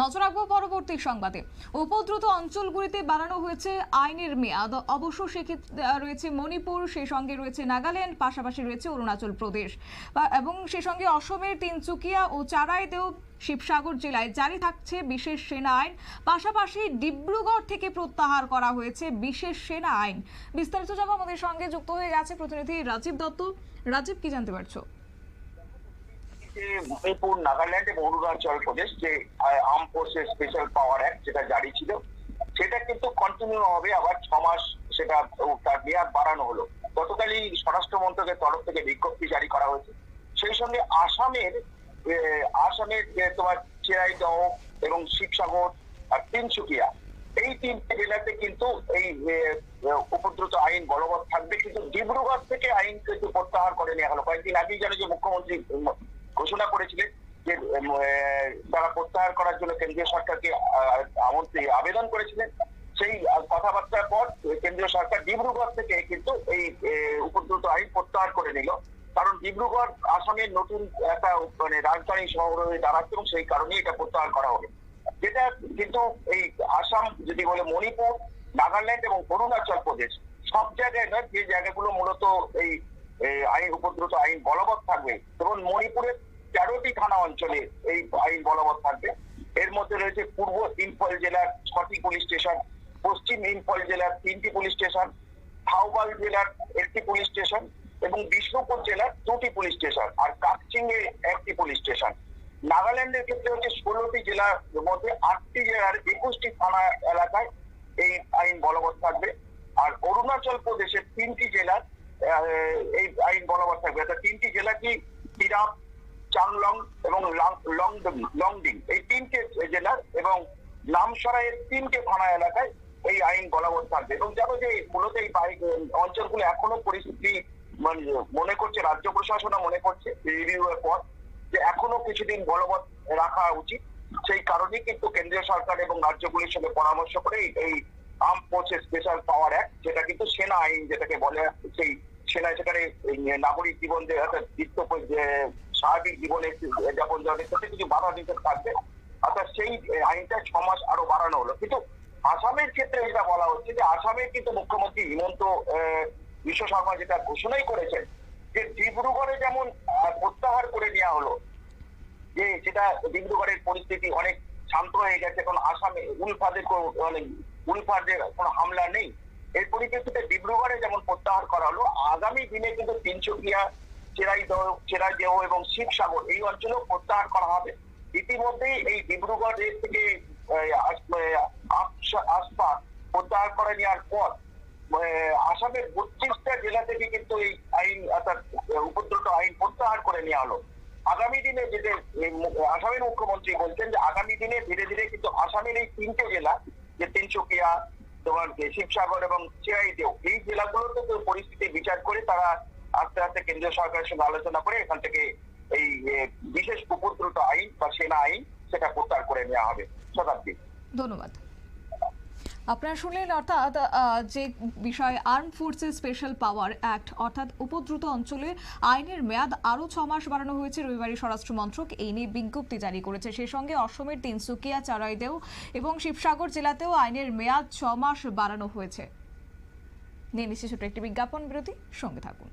নজর রাখব পরবর্তী সংবাদে। উপদ্রুত অঞ্চলগুলিতে বাড়ানো হয়েছে আইনের মেয়াদ। অবশ্য সেক্ষেত্রে রয়েছে মণিপুর, সেই সঙ্গে রয়েছে নাগাল্যান্ড, পাশাপাশি রয়েছে অরুণাচল প্রদেশ। এবং সেই সঙ্গে অসমের তিনচুকিয়া ও চারাইদেও শিবসাগর জেলায় জারি থাকছে বিশেষ সেনা আইন। পাশাপাশি ডিব্রুগড় থেকে প্রত্যাহার করা হয়েছে বিশেষ সেনা আইন। বিস্তারিত যাব আমাদের সঙ্গে যুক্ত হয়ে গেছে প্রতিনিধি রাজীব দত্ত। রাজীব, কি জানতে পারছ? যে মণিপুর নাগাল্যান্ড এবং অরুণাচল প্রদেশ যে আর্ম ফোর্সের স্পেশাল পাওয়ার অ্যাক্ট যেটা জারি ছিল, সেটা কিন্তু কন্টিনিউ হবে আবার ছ মাস সেটা তার মেয়াদ বাড়ানো হলো। গতকালই স্বরাষ্ট্র মন্ত্রকের তরফ থেকে বিজ্ঞপ্তি জারি করা হয়েছে। সেই সঙ্গে আসামের আসামের তোমার চেরাইদহ এবং শিবসাগর আর তিনসুকিয়া, এই তিনটে জেলাতে কিন্তু এই উপদ্রুত আইন বলবৎ থাকবে। কিন্তু ডিব্রুগড় থেকে আইন কিন্তু প্রত্যাহার করে নেওয়া হলো। কয়েকদিন আগেই জানো যে মুখ্যমন্ত্রী ঘোষণা করেছিলেন যে তারা প্রত্যাহার করার জন্য কেন্দ্রীয় সরকারকে আমন্ত্রী আবেদন করেছিলেন। সেই কথাবার্তার পর কেন্দ্রীয় সরকার ডিব্রুগড় থেকে কিন্তু এই উপদ্রুত আইন প্রত্যাহার করে নিল। কারণ ডিব্রুগড় আসামের নতুন একটা মানে রাজধানী শহর হয়ে দাঁড়াচ্ছে এবং সেই কারণে এটা প্রত্যাহার করা হবে। যেটা কিন্তু এই আসাম যদি বলে মণিপুর, নাগাল্যান্ড এবং অরুণাচল প্রদেশ, সব জায়গায় নয়, যে জায়গাগুলো মূলত এই আইন, উপদ্রুত আইন বলবৎ থাকবে। যেমন মণিপুরের তেরোটি থানা অঞ্চলে এই আইন বলবৎ থাকবে। এর মধ্যে রয়েছে পূর্ব ইম্ফল জেলার ছটি পুলিশ স্টেশন, পশ্চিম ইম্ফল জেলার তিনটি পুলিশ স্টেশন থাউবাল জেলার একটি পুলিশ স্টেশন এবং বিষ্ণুপুর জেলার দুটি পুলিশ স্টেশন আর কাকচিং এ একটি পুলিশ স্টেশন। নাগাল্যান্ডের ক্ষেত্রে হচ্ছে ষোলোটি জেলার মধ্যে আটটি জেলার একুশটি থানা এলাকায় এই আইন বলবৎ থাকবে। আর অরুণাচল প্রদেশের তিনটি জেলার এই আইন বলবৎ থাকবে। অর্থাৎ তিনটি জেলা কি? তিরাপ চাংলং এবং লংডিং। এই তিনটে জেলার এবং নামসরাইয়ের তিনটে থানা এলাকায় এই আইন বলবৎ থাকবে। এবং জানো যে মূলত এই অঞ্চলগুলো এখনও পরিস্থিতি মানে মনে করছে, রাজ্য প্রশাসনও মনে করছে রিভিউ এর পর যে এখনও কিছুদিন বলবৎ রাখা উচিত। সেই কারণেই কিন্তু কেন্দ্রীয় সরকার এবং রাজ্যগুলির সঙ্গে পরামর্শ করে এই- arm forces special power act যেটা কিন্তু সেনা আইন যেটাকে বলে, সেই সেনা সেখানে নাগরিক জীবন যে স্বাভাবিক জীবনে একটি যাপন যাপনের ক্ষেত্রে কিছু বাধা নিষেধ থাকবে, অর্থাৎ সেই আইনটা ছ মাস আরও বাড়ানো হলো। কিন্তু আসামের ক্ষেত্রে যেটা বলা হচ্ছে যে আসামের কিন্তু মুখ্যমন্ত্রী হিমন্ত বিশ্ব শর্মা যেটা ঘোষণাই করেছেন, যে ডিব্রুগড়ে যেমন প্রত্যাহার করে নেওয়া হলো, যে সেটা ডিব্রুগড়ের পরিস্থিতি অনেক শান্ত হয়ে গেছে এখন আসামে উলফাদের মানে উলফাদের কোনো হামলা নেই। এর পরিপ্রেক্ষিতে ডিব্রুগড়ে যেমন প্রত্যাহার করা হলো, আগামী দিনে কিন্তু তিনচুকিয়া চেরাইদহ চেরাইদেহ এবং শিবসাগর এই অঞ্চলেও প্রত্যাহার করা হবে। ইতিমধ্যেই এই ডিব্রুগড় এর থেকে আহ, আস- আহ, আস- আশপাশ প্রত্যাহার করে নেওয়ার পর আসামের বত্রিশটা জেলা থেকে কিন্তু এই আইন অর্থাৎ উপদ্রুত আইন প্রত্যাহার করে নেওয়া হলো। আগামী দিনে যেটা আসামের মুখ্যমন্ত্রী বলছেন যে আগামী দিনে ধীরে ধীরে কিন্তু আসামের এই তিনটে জেলা যে তিনচুকিয়া তোমার শিবসাগর এবং চিরাইদেও এই জেলাগুলোতে পরিস্থিতি বিচার করে তারা আস্তে আস্তে কেন্দ্রীয় সরকারের সঙ্গে আলোচনা করে এখান থেকে এই বিশেষ উপদ্রুত আইন বা সেনা আইন সেটা প্রত্যাহার করে নেওয়া হবে। শতাব্দী। ধন্যবাদ। আপনারা শুনলেন অর্থাৎ যে বিষয় arm forces special power act অর্থাৎ উপদ্রুত অঞ্চলে আইনের মেয়াদ আরও ছ মাস বাড়ানো হয়েছে রবিবারই স্বরাষ্ট্র মন্ত্রক। এই নিয়ে বিজ্ঞপ্তি জারি করেছে। সেই সঙ্গে অসমের তিনসুকিয়া চারাইদেও এবং শিবসাগর জেলাতেও আইনের মেয়াদ ছ মাস বাড়ানো হয়েছে। নিয়ে নিচ্ছে ছোট্ট একটি বিজ্ঞাপন বিরতি। সঙ্গে থাকুন।